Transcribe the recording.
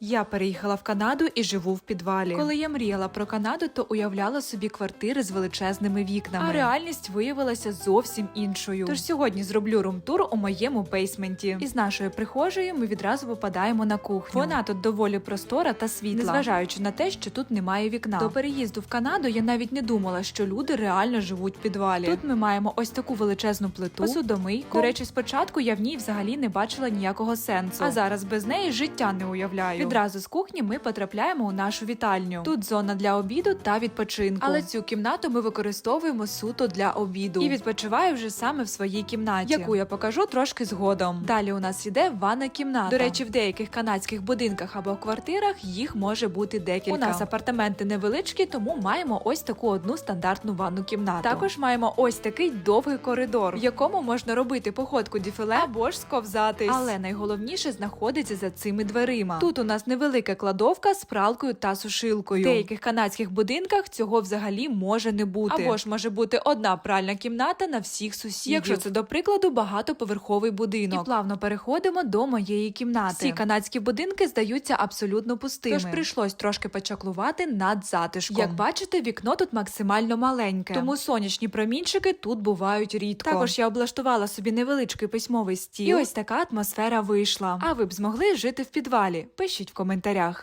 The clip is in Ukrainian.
Я переїхала в Канаду і живу в підвалі. Коли я мріяла про Канаду, то уявляла собі квартири з величезними вікнами. А реальність виявилася зовсім іншою. Тож сьогодні зроблю румтур у моєму бейсменті. Із нашої прихожої ми відразу випадаємо на кухню. Вона тут доволі простора та світла, незважаючи на те, що тут немає вікна. До переїзду в Канаду я навіть не думала, що люди реально живуть в підвалі. Тут ми маємо ось таку величезну плиту, посудомийку. До речі, спочатку я в ній взагалі не бачила ніякого сенсу. А зараз без неї життя не уявляю. Відразу з кухні ми потрапляємо у нашу вітальню. Тут зона для обіду та відпочинку. Але цю кімнату ми використовуємо суто для обіду. І відпочиваю вже саме в своїй кімнаті, яку я покажу трошки згодом. Далі у нас іде ванна кімната. До речі, в деяких канадських будинках або квартирах їх може бути декілька. У нас апартаменти невеличкі, тому маємо ось таку одну стандартну ванну кімнату. Також маємо ось такий довгий коридор, в якому можна робити походку діфіле або ж сковзатись. Але найголовніше знаходиться за цими дверима. Тут у нас невелика кладовка з пралкою та сушилкою. В деяких канадських будинках цього взагалі може не бути. Або ж може бути одна пральна кімната на всіх сусідів. Якщо це до прикладу багатоповерховий будинок. І плавно переходимо до моєї кімнати. Всі канадські будинки здаються абсолютно пустими. Тож прийшлось трошки почаклувати над затишком. Як бачите, вікно тут максимально маленьке, тому сонячні промінчики тут бувають рідко. Також я облаштувала собі невеличкий письмовий стіл. І ось така атмосфера вийшла. А ви б змогли жити в підвалі? Пишіть в коментарях.